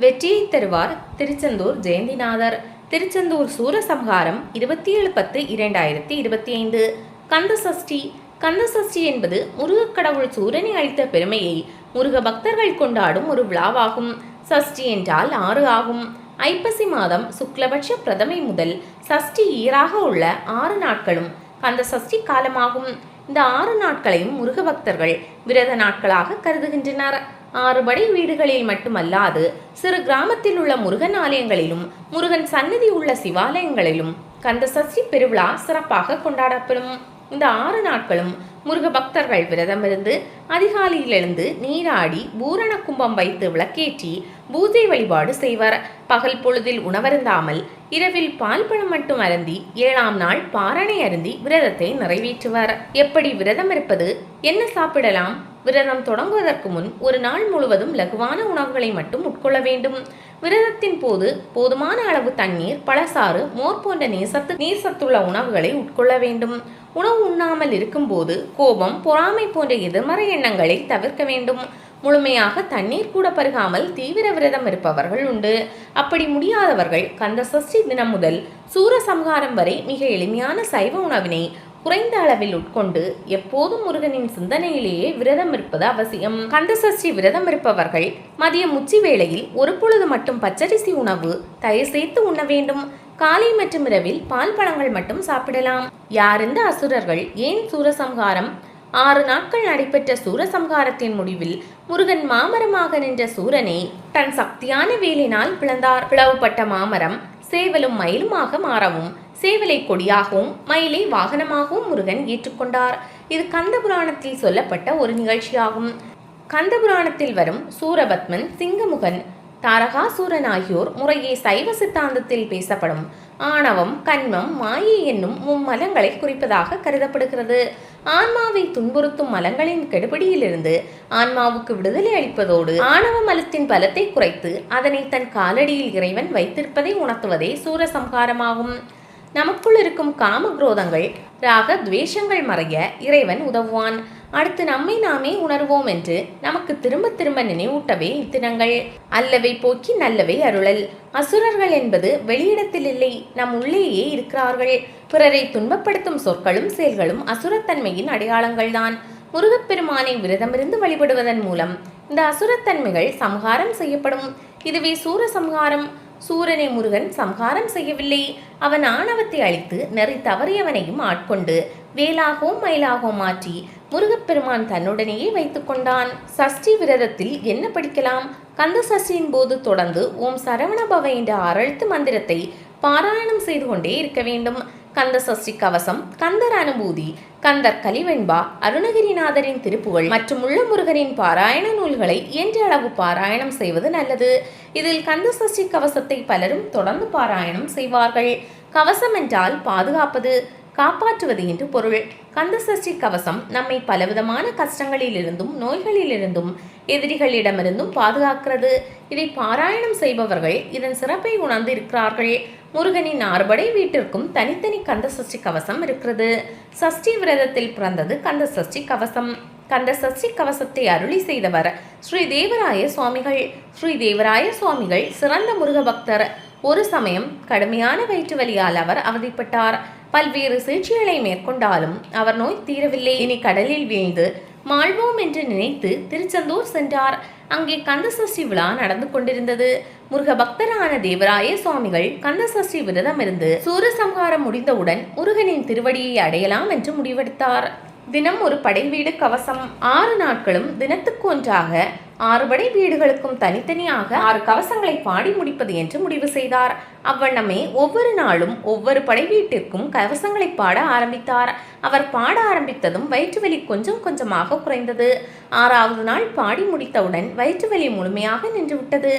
வெற்றியை தருவார் திருச்செந்தூர் ஜெயந்திநாதர். திருச்செந்தூர் சூரசம்ஹாரம் இருபத்தி ஏழு பத்து இரண்டாயிரத்தி இருபத்தி ஐந்து கந்த சஷ்டி கந்த சஷ்டி என்பது முருகக் கடவுள் சூரனை அளித்த பெருமையை முருக பக்தர்கள் கொண்டாடும் ஒரு விழாவாகும். சஷ்டி என்றால் ஆறு ஆகும். ஐப்பசி மாதம் சுக்லபட்ச பிரதமை முதல் சஷ்டி ஈராக உள்ள ஆறு நாட்களும் கந்த சஷ்டி காலமாகும். இந்த ஆறு நாட்களையும் முருக பக்தர்கள் விரத நாட்களாக கருதுகின்றனர். ஆறுபடை வீடுகளில் மட்டுமல்லாது சிறு கிராமத்தில் உள்ள முருகன் ஆலயங்களிலும் முருகன் சன்னதி உள்ள சிவாலயங்களிலும் கந்த சஷ்டி பெருவிழா சிறப்பாக கொண்டாடப்படும். இந்த ஆறு நாட்களும் முருக பக்தர்கள் விரதமிருந்து அதிகாலையிலிருந்து நீராடி பூரண கும்பம் வைத்து விளக்கேற்றி பூஜை வழிபாடு செய்வர். பகல் பொழுதில் உணவருந்தாமல் இரவில் பால் பழம் மட்டும் அருந்தி ஏழாம் நாள் பாரணை அருந்தி விரதத்தை நிறைவேற்றுவர். எப்படி விரதம் இருப்பது? என்ன சாப்பிடலாம்? விரதம் தொடங்குவதற்கு முன் ஒரு நாள் முழுவதும் லகுவான உணவுகளை மட்டும் உட்கொள்ள வேண்டும். விரதத்தின் போது போதுமான அளவு தண்ணீர் பழசாறு மோர் போன்ற நீசத்து நீர் சத்துள்ள உணவுகளை உட்கொள்ள வேண்டும். உணவு உண்ணாமல் இருக்கும்போது கோபம் பொறாமை போன்ற எதிர்மறை எண்ணங்களை தவிர்க்க வேண்டும். முழுமையாக தண்ணீர் கூட பருகாமல் தீவிர விரதம் இருப்பவர்கள் உண்டு. அப்படி முடியாதவர்கள் கந்த சஷ்டி தினம் முதல் சூரசம்ஹாரம் வரை மிக எளிமையான சைவ உணவினை குறைந்த அளவில் உட்கொண்டு எப்போதும் முருகனின் சிந்தனையிலேயே விரதம் இருப்பது அவசியம். கந்தசஷ்டி விரதம் இருப்பவர்கள் மதியம் உச்சி வேளையில் ஒரு பொழுது மட்டும் பச்சரிசி உணவு தயிர் சேர்த்து உண்ண வேண்டும். காலை மற்றும் இரவில் பால் பழங்கள் மட்டும் சாப்பிடலாம். யார் இந்த அசுரர்கள்? ஏன் சூரசம்ஹாரம்? ஆறு நாட்கள் நடைபெற்ற சூரசம்ஹாரத்தின் முடிவில் முருகன் மாமரமாக நின்ற சூரனை தன் சக்தியான வேலினால் பிளந்தார். பிளவுபட்ட மாமரம் சேவலும் மயிலுமாக மாறவும் சேவலை கொடியாகவும் மயிலை வாகனமாகவும் முருகன் ஏற்றுக்கொண்டார். இது கந்த புராணத்தில் சொல்லப்பட்ட ஒரு நிகழ்ச்சியாகும். கந்த புராணத்தில் வரும் சூரபத்மன் சிங்கமுகன் தாரகாசூரன் ஆகியோர் முறையே சைவ சித்தாந்தத்தில் பேசப்படும். ஆணவம் கண்மம் மாயை என்னும் மும்மலங்களை குறிப்பதாக கருதப்படுகிறது. ஆன்மாவை துன்புறுத்தும் மலங்களின் கெடுபிடியிலிருந்து ஆன்மாவுக்கு விடுதலை அளிப்பதோடு ஆணவ மலத்தின் பலத்தை குறைத்து அதனை தன் காலடியில் இறைவன் வைத்திருப்பதை உணர்த்துவதே சூரசம்ஹாரமாகும். நமக்குள் இருக்கும் காம குரோதங்கள் ராக துவேஷங்கள் மறைய இறைவன் உதவுவான். அடுத்து நம்மை நாமே உணர்வோம் என்று நமக்கு திரும்ப திரும்ப நினைவூட்டவே இத்தினங்கள். அல்லவை போக்கி நல்லவை அருளல். அசுரர்கள் என்பது வெளியிடத்தில் இல்லை நம் உள்ளேயே இருக்கிறார்கள். பிறரை துன்பப்படுத்தும் சொற்களும் செயல்களும் அசுரத்தன்மையின் அடையாளங்கள்தான் முருகப்பெருமானை விரதமிருந்து வழிபடுவதன் மூலம் இந்த அசுரத்தன்மைகள் சம்ஹாரம் செய்யப்படும். இதுவே சூர சம்ஹாரம் சூரனை முருகன் சம்ஹாரம் செய்யவில்லை. அவன் ஆணவத்தை அழித்து நெறி தவறியவனையும் ஆட்கொண்டு வேலாகவும் மயிலாகவும் மாற்றி முருகப்பெருமான் தன்னுடனேயே வைத்துக் கொண்டான். சஷ்டி விரதத்தில் என்ன படிக்கலாம்? கந்த சஷ்டியின் போது தொடர்ந்து ஓம் சரவணபவ என்ற அரழுத்து மந்திரத்தை பாராயணம் செய்து கொண்டே இருக்க வேண்டும். கந்த சஷ்டி கவசம் கந்தர் அனுபூதி கந்தர் கலிவெண்பா அருணகிரிநாதரின் திருப்புகழ் மற்றும் உள்ள முருகனின் பாராயண நூல்களை இயன்ற அளவு பாராயணம் செய்வது நல்லது. இதில் கந்த சஷ்டி கவசத்தை பலரும் தொடர்ந்து பாராயணம் செய்வார்கள். கவசம் என்றால் பாதுகாப்பது காப்பாற்றுவது என்று பொருள். கந்த சஷ்டி கவசம் நம்மை பலவிதமான கஷ்டங்களிலிருந்தும் நோய்களிலிருந்தும் எதிரிகளிடமிருந்தும் பாதுகாக்கிறது. இதை பாராயணம் செய்பவர்கள் இதன் சிறப்பை உணர்ந்து இருக்கிறார்கள் முருகனின் ஆறுபடை வீட்டிற்கும் தனித்தனி கந்த சஷ்டி கவசம் இருக்கிறது. சஷ்டி விரதத்தில் பிறந்தது கந்த சஷ்டி கவசம். கந்த சஷ்டி கவசத்தை அருளி செய்தவர் ஸ்ரீ தேவராய சுவாமிகள். ஸ்ரீ தேவராய சுவாமிகள் சிறந்த முருக பக்தர். ஒரு சமயம் கடுமையான வயிற்று வலியால் அவர் அவதிப்பட்டார். பல்வேறு சிகிச்சைகளை மேற்கொண்டாலும் அவர் நோய் தீரவில்லை. இனி கடலில் வீழ்ந்து மாழ்வோம் என்று நினைத்து திருச்செந்தூர் சென்றார். அங்கே கந்தசஷ்டி விழா நடந்து கொண்டிருந்தது. முருக பக்தரான தேவராய சுவாமிகள் கந்தசஷ்டி விரதம் இருந்து சூரசம்ஹாரம் முடிந்தவுடன் முருகனின் திருவடியை அடையலாம் என்று முடிவெடுத்தார். தினம் ஒரு படை வீடு கவசம். ஆறு நாட்களும் தினத்துக்கு ஒன்றாக ஆறு படை வீடுகளுக்கும் தனித்தனியாக ஆறு கவசங்களை பாடி முடிப்பது என்று முடிவு செய்தார். அவ்வண்ணமே ஒவ்வொரு நாளும் ஒவ்வொரு படை வீட்டிற்கும் கவசங்களை பாட ஆரம்பித்தார். அவர் பாட ஆரம்பித்ததும் வயிற்றுவலி கொஞ்சம் கொஞ்சமாக குறைந்தது. ஆறாவது நாள் பாடி முடித்தவுடன் வயிற்றுவலி முழுமையாக நின்றுவிட்டது.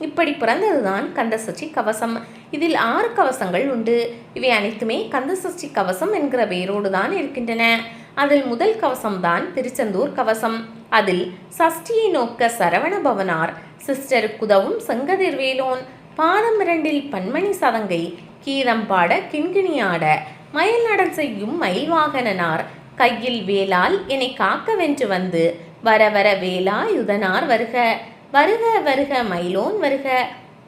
இப்படி பிறந்ததுதான் கந்தசஷ்டி கவசம். இதில் ஆறு கவசங்கள் உண்டு. இவை அனைத்துமே கந்தசஷ்டி கவசம் என்கிற பெயரோடு தான் இருக்கின்றன. அதில் முதல் கவசம்தான் திருச்செந்தூர் கவசம். அதில் சஷ்டியை நோக்க சரவண பவனார் சிஸ்டருக்குதவும் செங்கதிர்வேலோன் பாதம் இரண்டில் பன்மணி சதங்கை கீதம் பாட கிண்கிணியாட மயில் நடல் செய்யும் மயில் வாகனனார் கையில் வேலால் என்னை காக்க வென்று வந்து வர வர வேலா யுதனார் வருக. வருக வருக மயிலோன் வருக.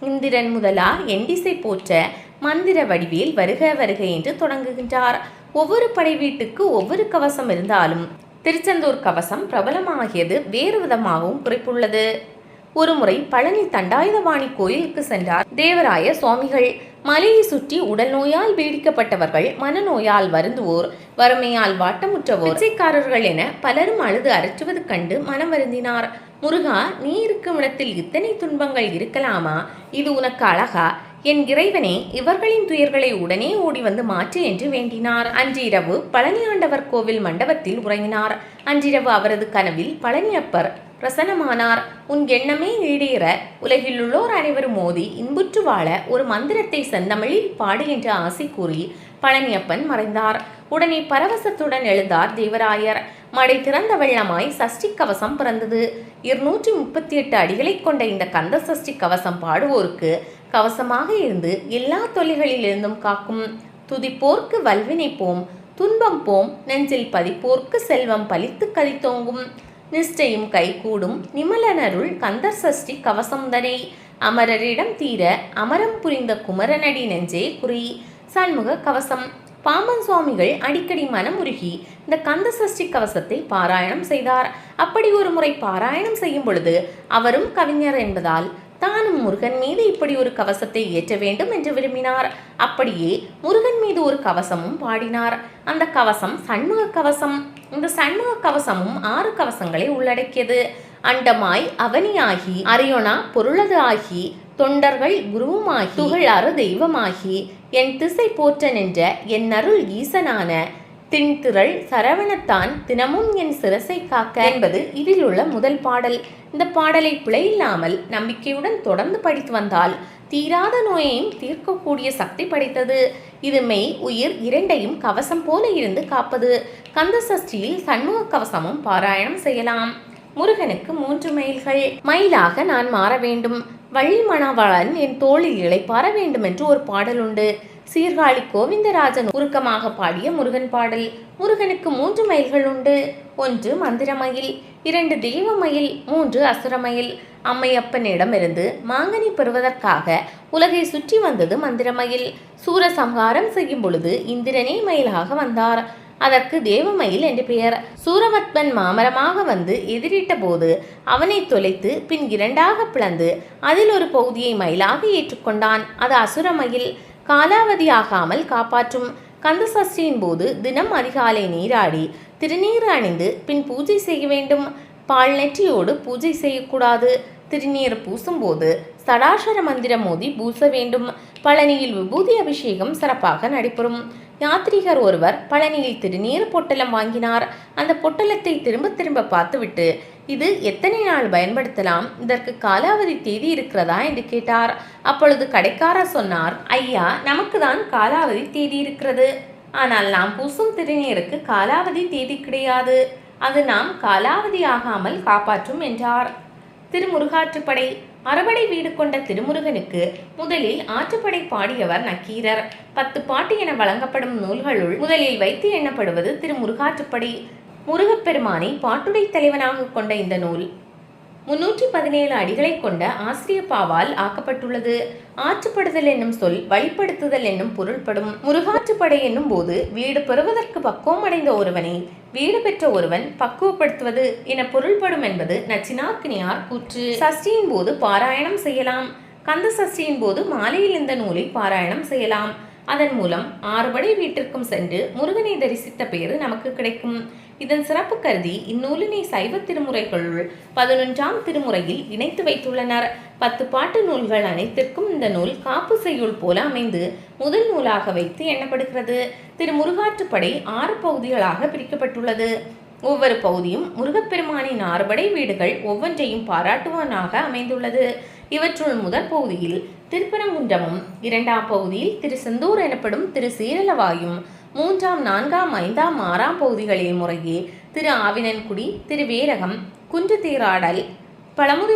இந்திரன் முதலா எண்டிசை போற்ற மந்திர வடிவேல் வருக வருக என்று தொடங்குகின்றார். ஒவ்வொரு படை வீட்டுக்கு ஒவ்வொரு கவசம் இருந்தாலும் திருச்செந்தூர் கவசம் பிரபலமாகியது வேறு விதமாகவும் குறிப்புள்ளது. ஒருமுறை பழனி தண்டாயுதவாணி கோயிலுக்கு சென்றார் தேவராய சுவாமிகள். மலையை சுற்றி உடல் நோயால் பீடிக்கப்பட்டவர்கள் மனநோயால் வருந்துவோர் வறுமையால் வாட்டமுற்றவோர். பிச்சைக்காரர்கள் என பலரும் அழுது அரற்றுவது கண்டு மனம் வருந்தினார். முருகா நீ இருக்கும் இடத்தில் இத்தனை துன்பங்கள் இருக்கலாமா? இது உனக்கு அழகா? என் இறைவனே இவர்களின் துயர்களை உடனே ஓடி வந்து மாற்று என்று வேண்டினார். அன்றிரவு பழனி ஆண்டவர் கோவில் மண்டபத்தில் உறங்கினார். அன்றிரவு அவரது கனவில் பழனியப்பர் பிரசனமானார் உன் எண்ணமே ஈடேற உலகிலுள்ளோர் அனைவரும் மோதி இன்புற்று வாழ ஒரு மந்திரத்தை செந்தமிழில் பாடு என்று ஆசை கூறி பழனியப்பன் மறைந்தார். உடனே பரவசத்துடன் எழுந்தார் தேவராயர். மடை திறந்த வெள்ளமாய் சஷ்டி கவசம் பிறந்தது. இருநூற்றி முப்பத்தி எட்டு அடிகளை கொண்ட இந்த கந்த சஷ்டி கவசம் பாடுவோருக்கு கவசமாக இருந்து எல்லா தொல்லைகளிலிருந்தும் காக்கும். துதிப்போர்க்கு வல்வினை போம் துன்பம் போம் நெஞ்சில் பதிப்போர்க்கு செல்வம் பலித்து கதித்தோங்கும் நிஷ்டையும் கைகூடும் நிமலனருள் கந்தர் சஷ்டி கவசம்தனை அமரரிடம் தீர அமரம் புரிந்த குமரனடி நெஞ்சே குறி. சண்முக கவசம். பாம்பன் சுவாமிகள் அடிக்கடி மனம் உருகி இந்த கந்த சஷ்டி கவசத்தை பாராயணம் செய்தார். அப்படி ஒரு முறை பாராயணம் செய்யும் பொழுது அவரும் கவிஞர் என்பதால் தானும் முருகன் மீது இப்படி ஒரு கவசத்தை ஏற்ற வேண்டும் என்று விரும்பினார். அப்படியே முருகன் மீது ஒரு கவசமும் பாடினார். அந்த கவசம் சண்முக கவசம். இந்த சண்முக கவசமும் ஆறு கவசங்களை உள்ளடக்கியது. அண்டமாய் அவனியாகி அரியோனா பொருளது ஆகி தொண்டர்கள் குருவுமாகி துகளாறு தெய்வமாகி என் திசை போற்ற நின்ற என் அருள் ஈசனான திண்திரள் சரவணத்தான் தினமும் என் சிரசை காக்க என்பது இதில் உள்ள முதல் பாடல். இந்த பாடலை பிழையில்லாமல் நம்பிக்கையுடன் தொடர்ந்து படித்து வந்தால் தீராத நோயையும் தீர்க்கக்கூடிய சக்தி படைத்தது. இது மெய் உயிர் இரண்டையும் கவசம் போல இருந்து காப்பது. கந்த சஷ்டியில் சண்முக கவசமும் பாராயணம் செய்யலாம். முருகனுக்கு மூன்று மைல்கள் மயிலாக நான் மாற வேண்டும். வள்ளி மணவாளன் என் தோளில் இளைப்பாற வேண்டும் என்று ஒரு பாடல் உண்டு. சீர்காழி கோவிந்தராஜன் உருக்கமாக பாடிய முருகன் பாடல். முருகனுக்கு மூன்று மயில்கள் உண்டு. ஒன்று மந்திரமயில் இரண்டு தெய்வமயில் மூன்று அசுரமயில் அம்மையப்பனிடமிருந்து மாங்கனி பெறுவதற்காக உலகை சுற்றி வந்தது மந்திரமயில் சூரசம்ஹாரம் செய்யும் பொழுது இந்திரனே மயிலாக வந்தார். அதற்கு தேவமயில் என்று பெயர். சூரபத்மன் மாமரமாக வந்து எதிரிட்ட போது அவனை தொலைத்து பின் இரண்டாக பிளந்து அதில் ஒரு பகுதியை மயிலாக ஏற்றுக்கொண்டான். அது அசுரமயில் காலாவதியாகாமல் காப்பாற்றும். கந்த சஷ்டியின் போது தினம் அதிகாலை நீராடி திருநீர் அணிந்து பின் பூஜை செய்ய வேண்டும். பால் நெற்றியோடு பூஜை செய்யக்கூடாது. திருநீர் பூசும்போது சடாசர மந்திரம் மோதி பூச வேண்டும். பழனியில் விபூதி அபிஷேகம் சிறப்பாக நடைபெறும். யாத்ரீகர் ஒருவர் பழனியில் திருநீர் பொட்டலம் வாங்கினார். அந்த பொட்டலத்தை திரும்ப திரும்ப பார்த்துவிட்டு இது எத்தனை நாள் பயன்படுத்தலாம்? இதற்கு காலாவதி தேதி இருக்கிறதா? என்று கேட்டார். அப்பொழுது கடைக்காரர் சொன்னார் ஐயா நமக்கு தான் காலாவதி தேதி இருக்கிறது. ஆனால் நாம் பூசும் திருநீருக்கு காலாவதி தேதி கிடையாது. அது நாம் காலாவதி ஆகாமல் காப்பாற்றும் என்றார். திருமுருகாற்றுப்படை. அறுபடை வீடு கொண்ட திருமுருகனுக்கு முதலில் ஆற்றுப்படை பாடியவர் நக்கீரர். பத்து பாட்டு என வழங்கப்படும் நூல்களுள் முதலில் வைத்து எண்ணப்படுவது திருமுருகாற்றுப்படை. முருகப்பெருமானை பாட்டுடை தலைவனாக கொண்ட இந்த நூல் முன்னூற்றி பதினேழு அடிகளை கொண்ட ஆசிரியப்பாவால் ஆக்கப்பட்டுள்ளது. ஆற்றுப்படுதல் என்னும் சொல் வழிப்படுத்துதல் என்னும் பொருள்படும். முருகாற்றுப்படை என்னும் போது வீடு பெறுவதற்கு பக்குவம் அடைந்த ஒருவனை வீடு பெற்ற ஒருவன் பக்குவப்படுத்துவது என பொருள்படும் என்பது நச்சினாக்கினியார் கூற்று. சஷ்டியின் போது பாராயணம் செய்யலாம். கந்த சஷ்டியின் போது மாலையில் இந்த நூலை பாராயணம் செய்யலாம். அதன் மூலம் ஆறுபடை வீட்டிற்கும் சென்று முருகனை தரிசித்த பேரு நமக்கு கிடைக்கும். இதன் சிறப்பு கருதி இந்நூலினை சைவ திருமுறைகளுள் பதினொன்றாம் திருமுறையில் இணைத்து வைத்துள்ளனர். பத்து பாட்டு நூல்கள் அனைத்திற்கும் இந்த நூல் காப்பு செய்யுள் போல அமைந்து முதல் நூலாக வைத்து எண்ணப்படுகிறது. திரு முருகாற்றுப்படை ஆறு பகுதிகளாக பிரிக்கப்பட்டுள்ளது. ஒவ்வொரு பகுதியும் முருகப்பெருமானின் ஆறுபடை வீடுகள் ஒவ்வொன்றையும் பாராட்டுவனாக அமைந்துள்ளது. இவற்றுள் முதற் பகுதியில் திருப்பரங்குன்றமும் இரண்டாம் பகுதியில் திரு செந்தூர் எனப்படும் திரு சீரலவாயும் மூன்றாம் நான்காம் ஐந்தாம் ஆறாம் பகுதிகளில் முறையே திரு ஆவினன்குடி திரு வேரகம் குன்று தேராடல்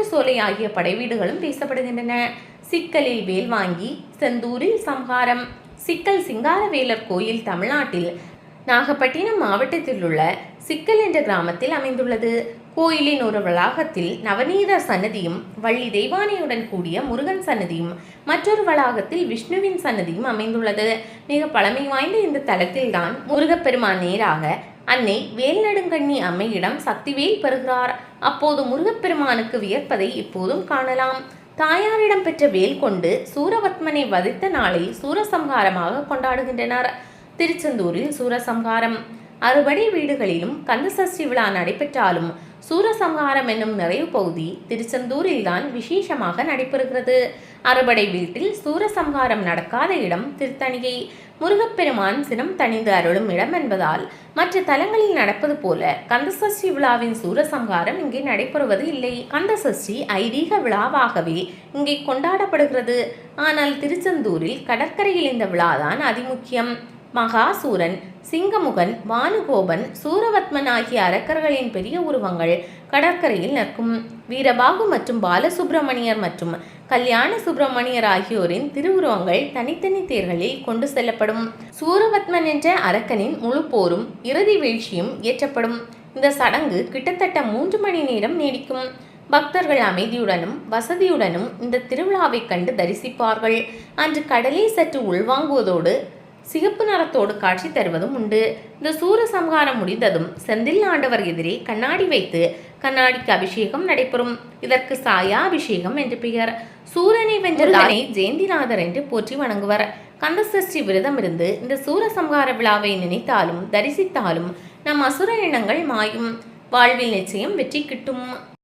சோலை ஆகிய படைவீடுகளும் பேசப்படுகின்றன. சிக்கலில் வேல் வாங்கி செந்தூரில் சம்ஹாரம். சிக்கல் சிங்காரவேலர் கோயில் தமிழ்நாட்டில் நாகப்பட்டினம் மாவட்டத்தில் உள்ள சிக்கல் என்ற கிராமத்தில் அமைந்துள்ளது. கோயிலின் ஒரு வளாகத்தில் நவநீத சன்னதியும் வள்ளி தெய்வானையுடன் கூடிய முருகன் சன்னதியும் மற்றொரு வளாகத்தில் விஷ்ணுவின் சன்னதியும் அமைந்துள்ளது. மிக பழமை வாய்ந்த இந்த தலத்தில்தான் முருகப்பெருமான் நேராக அன்னை வேல்நடுங்கண்ணி அம்மையிடம் சக்திவேல் பெறுகிறார். அப்போது முருகப்பெருமானுக்கு வியப்பதை இப்போதும் காணலாம். தாயாரிடம் பெற்ற வேல் கொண்டு சூரவத்மனை வதித்த நாளை சூரசம்ஹாரமாக கொண்டாடுகின்றனர். திருச்செந்தூரில் சூரசம்ஹாரம். அறுபடை வீடுகளிலும் கந்தசஷ்டி விழா நடைபெற்றாலும் சூரசம்ஹாரம் என்னும் நிறைவு பகுதி திருச்செந்தூரில்தான் விசேஷமாக நடைபெறுகிறது. அறுபடை வீட்டில் சூரசம்ஹாரம் நடக்காத இடம் திருத்தணிகை முருகப்பெருமான் சினம் தணிந்து அருளும் இடம் என்பதால் மற்ற தலங்களில் நடப்பது போல கந்தசஷ்டி விழாவின் சூரசம்ஹாரம் இங்கே நடைபெறுவது இல்லை. கந்தசஷ்டி ஐதீக விழாவாகவே இங்கே கொண்டாடப்படுகிறது. ஆனால் திருச்செந்தூரில் கடற்கரையில் இந்த விழாதான் அதிமுக்கியம். மகாசூரன் சிங்கமுகன் வானுகோபன் சூரவத்மன் ஆகிய அரக்கர்களின் பெரிய உருவங்கள் கடற்கரையில் நிற்கும். வீரபாகு மற்றும் பாலசுப்பிரமணியர் மற்றும் கல்யாண சுப்பிரமணியர் ஆகியோரின் திருவுருவங்கள் தனித்தனி தேர்களில் கொண்டு செல்லப்படும். சூரவத்மன் என்ற அரக்கனின் முழு போரும் இறுதி வீழ்ச்சியும் ஏற்றப்படும் இந்த சடங்கு கிட்டத்தட்ட மூன்று மணி நேரம் நீடிக்கும். பக்தர்கள் அமைதியுடனும் வசதியுடனும் இந்த திருவிழாவை கண்டு தரிசிப்பார்கள். அன்று கடலை சற்று உள்வாங்குவதோடு சிகப்பு நிறத்தோடு காட்சி தருவதும் உண்டு. இந்த சூரசம்ஹாரம் முடிந்ததும் செந்தில் ஆண்டவர் எதிரே கண்ணாடி வைத்து கண்ணாடிக்கு அபிஷேகம் நடைபெறும். இதற்கு சாயா அபிஷேகம் என்று பெயர். சூரனை வென்றதானை ஜெயந்திநாதர் என்று போற்றி வணங்குவர். கந்தசஷ்டி விரதம் இருந்து இந்த சூரசம்ஹார விழாவை நினைத்தாலும் தரிசித்தாலும் நம் அசுர எண்ணங்கள் மாயும். வாழ்வில் நிச்சயம் வெற்றி கிட்டும்.